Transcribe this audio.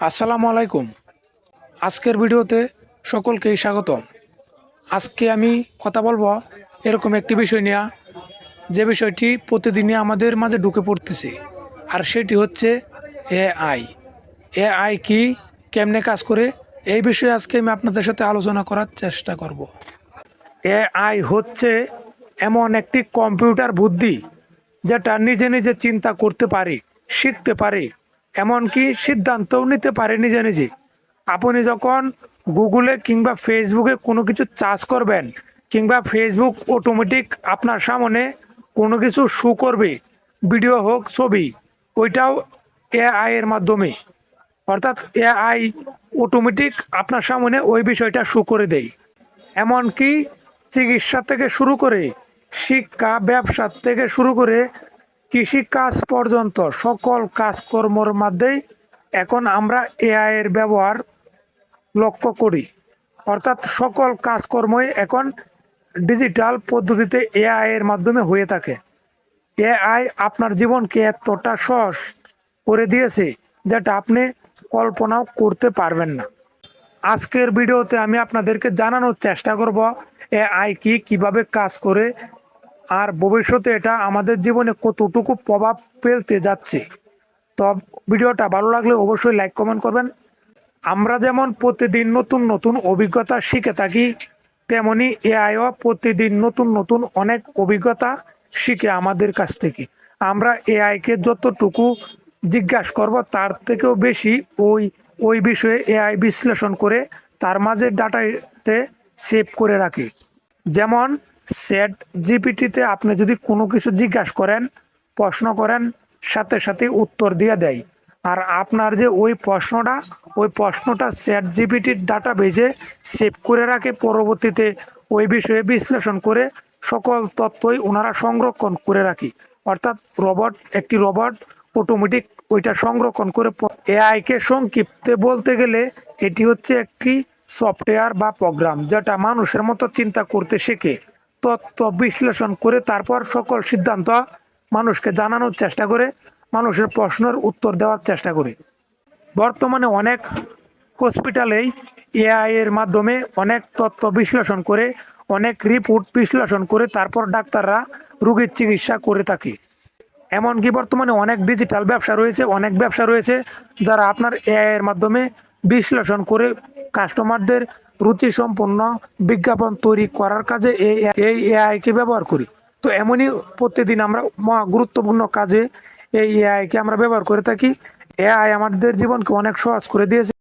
আসসালামু আলাইকুম। আজকের ভিডিওতে সকলকেই স্বাগতম। আজকে আমি কথা বলব এরকম একটি বিষয় নিয়ে। যে বিষয়টি প্রতিদিনই আমাদের মাঝে ঢুকে পড়তেছে। আর সেটি হচ্ছে এআই। এআই কি, কেমনে কাজ করে, এই বিষয়ে আজকে আমি আপনাদের সাথে আলোচনা করার চেষ্টা করব। এআই হচ্ছে এমন একটি কম্পিউটার বুদ্ধি যেটা নিজে নিজে চিন্তা করতে পারে, শিখতে পারে এমনকি সিদ্ধান্তও নিতে পারে নিজে নিজে। আপনি যখন গুগলে কিংবা ফেসবুকে কোনো কিছু চার্জ করবেন, কিংবা ফেসবুক অটোমেটিক আপনার সামনে কোনো কিছু শো করবে ভিডিও হোক, ছবি, ওইটাও এআই এর মাধ্যমে। অর্থাৎ এআই অটোমেটিক আপনার সামনে ওই বিষয়টা শো করে দেয়। এমনকি চিকিৎসা থেকে শুরু করে শিক্ষা, ব্যবসা থেকে শুরু করে কৃষি কাজ পর্যন্ত সকল কাজকর্মর মধ্যেই এখন আমরা এআই এর ব্যবহার লক্ষ্য করি। অর্থাৎ সকল কাজকর্মই এখন ডিজিটাল পদ্ধতিতে এআই এর মাধ্যমে হয়ে থাকে। এআই আপনার জীবনকে এতটা সহজ করে দিয়েছে যেটা আপনি কল্পনাও করতে পারবেন না। আজকের ভিডিওতে আমি আপনাদেরকে জানানোর চেষ্টা করব এআই কি কীভাবে কাজ করে আর ভবিষ্যতে এটা আমাদের জীবনে কতটুকু প্রভাব ফেলতে যাচ্ছে। তো ভিডিওটা ভালো লাগলে অবশ্যই লাইক কমেন্ট করবেন। আমরা যেমন প্রতিদিন নতুন নতুন অভিজ্ঞতা শিখে থাকি, তেমনি এআইও প্রতিদিন নতুন নতুন অনেক অভিজ্ঞতা শিখে আমাদের কাছ থেকে। আমরা এআইকে যতটুকু জিজ্ঞাসা করব, তার থেকেও বেশি ওই ওই বিষয়ে এআই বিশ্লেষণ করে তার মাঝে ডাটাতে সেভ করে রাখে। যেমন সেট জিপিটিতে আপনি যদি কোনো কিছু জিজ্ঞাসা করেন, প্রশ্ন করেন, সাথে সাথে উত্তর দিয়ে দেয়। আর আপনার যে ওই প্রশ্নটা ওই প্রশ্নটা চ্যাট জিপিটির ডাটা বেজে সেভ করে রাখে, পরবর্তীতে ওই বিষয়ে বিশ্লেষণ করে সকল তথ্যই ওনারা সংরক্ষণ করে রাখি। অর্থাৎ রবট, একটি রবট অটোমেটিক ওইটা সংরক্ষণ করে এআইকে সংক্ষিপ্তে বলতে গেলে এটি হচ্ছে একটি সফটওয়্যার বা প্রোগ্রাম যেটা মানুষের মতো চিন্তা করতে শেখে। তথ্য বিশ্লেষণ করে তারপর সকল সিদ্ধান্ত মানুষকে জানানোর চেষ্টা করে, মানুষের প্রশ্নের উত্তর দেওয়ার চেষ্টা করে। বর্তমানে অনেক হসপিটালেই এআই এর মাধ্যমে অনেক তত্ত্ব বিশ্লেষণ করে, অনেক রিপোর্ট বিশ্লেষণ করে তারপর ডাক্তাররা রোগীর চিকিৎসা করে থাকে। এমনকি বর্তমানে অনেক ডিজিটাল ব্যবসা রয়েছে, অনেক ব্যবসা রয়েছে যারা আপনার এআই এর মাধ্যমে বিশ্লেষণ করে কাস্টমারদের রুচি সম্পন্ন বিজ্ঞাপন তৈরি করার কাজে এই এই এআইকে ব্যবহার করি। তো এমনই প্রতিদিন আমরা মহা গুরুত্বপূর্ণ কাজে এই এআইকে আমরা ব্যবহার করে থাকি। এআই আমাদের জীবনকে অনেক সহজ করে দিয়েছে।